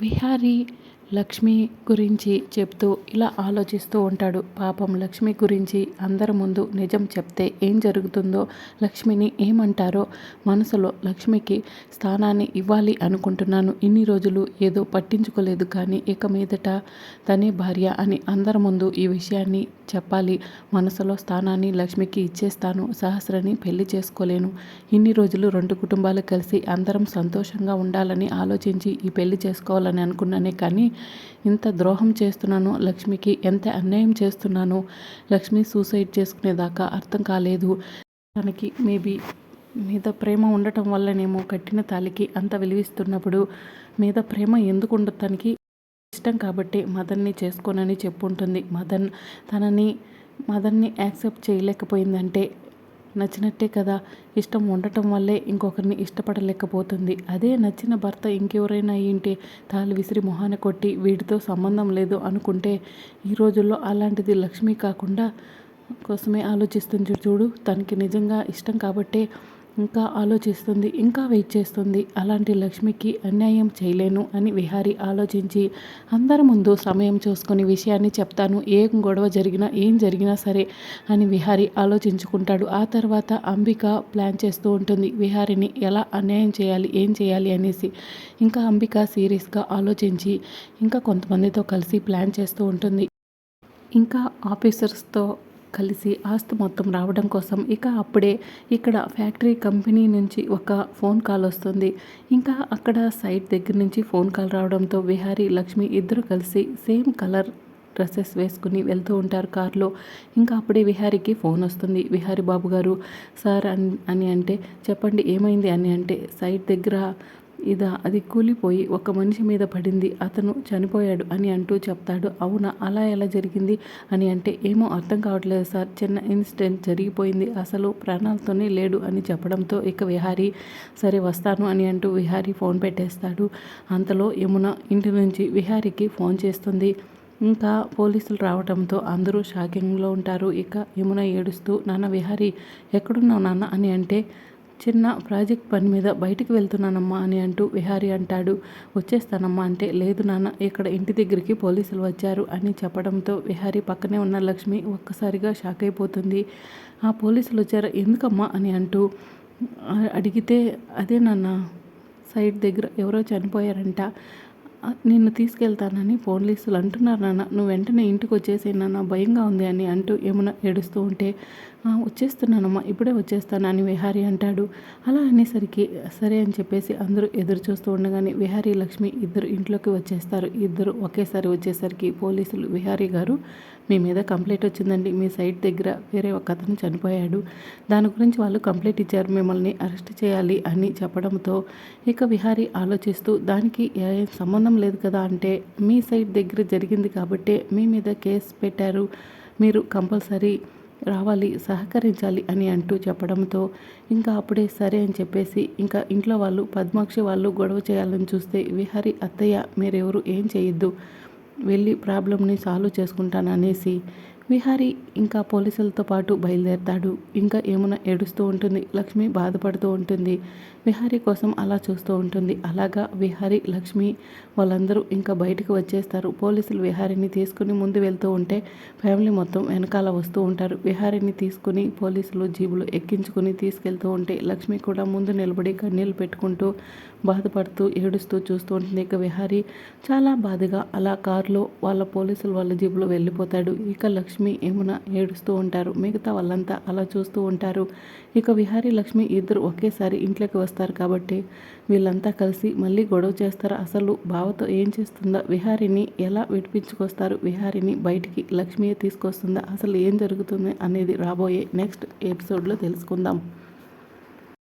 విహారీ లక్ష్మి గురించి చెప్తూ ఇలా ఆలోచిస్తూ ఉంటాడు. పాపం లక్ష్మి గురించి అందరి ముందు నిజం చెప్తే ఏం జరుగుతుందో లక్ష్మిని ఏమంటారో మనసులో లక్ష్మికి స్థానాన్ని ఇవ్వాలి అనుకుంటున్నాను. ఇన్ని రోజులు ఏదో పట్టించుకోలేదు కానీ ఇక మీదట తనే భార్య అని అందరి ముందు ఈ విషయాన్ని చెప్పాలి. మనసులో స్థానాన్ని లక్ష్మికి ఇచ్చేస్తాను. సహస్రని పెళ్ళి చేసుకోలేను. ఇన్ని రోజులు రెండు కుటుంబాలు కలిసి అందరం సంతోషంగా ఉండాలని ఆలోచించి ఈ పెళ్ళి చేసుకోవాలని అనుకున్నానే కానీ ఇంత ద్రోహం చేస్తున్నాను లక్ష్మికి. ఎంత అన్యాయం చేస్తున్నాను లక్ష్మి సూసైడ్ చేసుకునేదాకా అర్థం కాలేదు. తనకి మేబీ మీద ప్రేమ ఉండటం వల్లనేమో కట్టిన తాలికి అంత విలువిస్తున్నప్పుడు మీద ప్రేమ ఎందుకు ఉండటానికి తనకి? ఇష్టం కాబట్టి మదన్ని చేసుకోనని చెప్పుంటుంది. మదన్ తనని మదన్ని యాక్సెప్ట్ చేయలేకపోయిందంటే నచ్చినట్టే కదా. ఇష్టం ఉండటం వల్లే ఇంకొకరిని ఇష్టపడలేకపోతుంది. అదే నచ్చిన భర్త ఇంకెవరైనా ఏంటి తాళి విసిరి మొహాన కొట్టి వీడితో సంబంధం లేదు అనుకుంటే ఈ రోజుల్లో అలాంటిది లక్ష్మి కాకుండా కోసమే ఆలోచిస్తుంది చూడు. తనకి నిజంగా ఇష్టం కాబట్టే ఇంకా ఆలోచిస్తుంది ఇంకా వెయిట్ చేస్తుంది. అలాంటి లక్ష్మికి అన్యాయం చేయలేను అని విహారి ఆలోచించి అందరి ముందు సమయం చూసుకొని విషయాన్ని చెప్తాను. ఏం గొడవ జరిగినా ఏం జరిగినా సరే అని విహారి ఆలోచించుకుంటాడు. ఆ తర్వాత అంబిక ప్లాన్ చేస్తూ ఉంటుంది విహారిని ఎలా అన్యాయం చేయాలి ఏం చేయాలి అనేసి. ఇంకా అంబిక సీరియస్గా ఆలోచించి ఇంకా కొంతమందితో కలిసి ప్లాన్ చేస్తూ ఉంటుంది. ఇంకా ఆఫీసర్స్తో కలిసి ఆస్తి మొత్తం రావడం కోసం ఇక అప్పుడే ఇక్కడ ఫ్యాక్టరీ కంపెనీ నుంచి ఒక ఫోన్ కాల్ వస్తుంది. ఇంకా అక్కడ సైట్ దగ్గర నుంచి ఫోన్ కాల్ రావడంతో విహారీ లక్ష్మి ఇద్దరు కలిసి సేమ్ కలర్ డ్రెస్సెస్ వేసుకుని వెళ్తూ ఉంటారు కారులో. ఇంకా అప్పుడే విహారీకి ఫోన్ వస్తుంది. విహారీ బాబు గారు సార్ అని అంటే చెప్పండి ఏమైంది? అని అంటే సైట్ దగ్గర ఇదా అది కూలిపోయి ఒక మనిషి మీద పడింది. అతను చనిపోయాడు అని అంటూ చెప్తాడు. అవునా అలా ఎలా జరిగింది అని అంటే ఏమో అర్థం కావట్లేదు సార్. చిన్న ఇన్సిడెంట్ జరిగిపోయింది. అసలు ప్రాణాలతోనే లేడు అని చెప్పడంతో ఇక విహారీ సరే వస్తాను అని అంటూ విహారీ ఫోన్ పెట్టేస్తాడు. అంతలో యమున ఇంటి నుంచి విహారీకి ఫోన్ చేస్తుంది. ఇంకా పోలీసులు రావడంతో అందరూ షాకింగ్లో ఉంటారు. ఇక యమున ఏడుస్తూ నాన్న విహారీ ఎక్కడున్నావు నాన్న? అని అంటే చిన్న ప్రాజెక్ట్ పని మీద బయటికి వెళ్తున్నానమ్మా అని అంటూ విహారీ అంటాడు. వచ్చేస్తానమ్మా అంటే లేదు నాన్న ఇక్కడ ఇంటి దగ్గరికి పోలీసులు వచ్చారు అని చెప్పడంతో విహారీ పక్కనే ఉన్న లక్ష్మి ఒక్కసారిగా షాక్ అయిపోతుంది. ఆ పోలీసులు వచ్చారు? ఎందుకమ్మా? అని అంటూ అడిగితే అదే నాన్న సైడ్ దగ్గర ఎవరో చనిపోయారంట. నిన్ను తీసుకెళ్తానని పోలీసులు అంటున్నారు నాన్న. నువ్వు వెంటనే ఇంటికి వచ్చేసి నాన్న. భయంగా ఉంది అని అంటూ ఏమైనా ఏడుస్తూ ఉంటే వచ్చేస్తున్నానమ్మా. ఇప్పుడే వచ్చేస్తానని విహారీ అంటాడు. అలా అనేసరికి సరే అని చెప్పేసి అందరూ ఎదురు చూస్తూ ఉండగానే విహారీ లక్ష్మి ఇద్దరు ఇంట్లోకి వచ్చేస్తారు. ఇద్దరు ఒకేసారి వచ్చేసరికి పోలీసులు విహారీ గారు మీ మీద కంప్లైంట్ వచ్చిందండి. మీ సైట్ దగ్గర వేరే ఒక అతను చనిపోయాడు. దాని గురించి వాళ్ళు కంప్లైంట్ ఇచ్చారు. మిమ్మల్ని అరెస్ట్ చేయాలి అని చెప్పడంతో ఇక విహారీ ఆలోచిస్తూ దానికి ఏ సంబంధం లేదు కదా అంటే మీ సైట్ దగ్గర జరిగింది కాబట్టి మీ మీద కేసు పెట్టారు. మీరు కంపల్సరీ రావాలి సహకరించాలి అని అంటూ చెప్పడంతో ఇంకా అప్పుడే సరే అని చెప్పేసి ఇంకా ఇంట్లో వాళ్ళు పద్మాక్షి వాళ్ళు గొడవ చేయాలని చూస్తే విహారి అత్తయ్య మీరెవరు? ఏం చేయొద్దు. వెళ్ళి ప్రాబ్లమ్ని సాల్వ్ చేసుకుంటాను అనేసి విహారి ఇంకా పోలీసులతో పాటు బయలుదేరతాడు. ఇంకా ఏమైనా ఏడుస్తూ ఉంటుంది. లక్ష్మి బాధపడుతూ ఉంటుంది. విహారీ కోసం అలా చూస్తూ ఉంటుంది. అలాగా విహారీ లక్ష్మి వాళ్ళందరూ ఇంకా బయటకు వచ్చేస్తారు. పోలీసులు విహారీని తీసుకుని ముందు వెళ్తూ ఉంటే ఫ్యామిలీ మొత్తం వెనకాల వస్తూ ఉంటారు. విహారీని తీసుకుని పోలీసులు జీబులు ఎక్కించుకుని తీసుకెళ్తూ ఉంటే లక్ష్మి కూడా ముందు నిలబడి కన్నీళ్ళు పెట్టుకుంటూ బాధపడుతూ ఏడుస్తూ చూస్తూ ఉంటుంది. ఇక విహారీ చాలా బాధగా అలా కారులో వాళ్ళ పోలీసులు వాళ్ళ జీబులో వెళ్ళిపోతాడు. ఇక లక్ష్మి ఏమున ఏడుస్తూ ఉంటారు. మిగతా వాళ్ళంతా అలా చూస్తూ ఉంటారు. ఇక విహారీ లక్ష్మి ఇద్దరు ఒకేసారి ఇంట్లోకి వస్తారు కాబట్టి వీళ్ళంతా కలిసి మళ్ళీ గొడవ చేస్తారు. అసలు బావతో ఏం చేస్తుందా విహారిని ఎలా విడిపించుకొస్తారు? విహారిని బయటికి లక్ష్మియే తీసుకొస్తుందా? అసలు ఏం జరుగుతుంది అనేది రాబోయే నెక్స్ట్ ఎపిసోడ్లో తెలుసుకుందాం.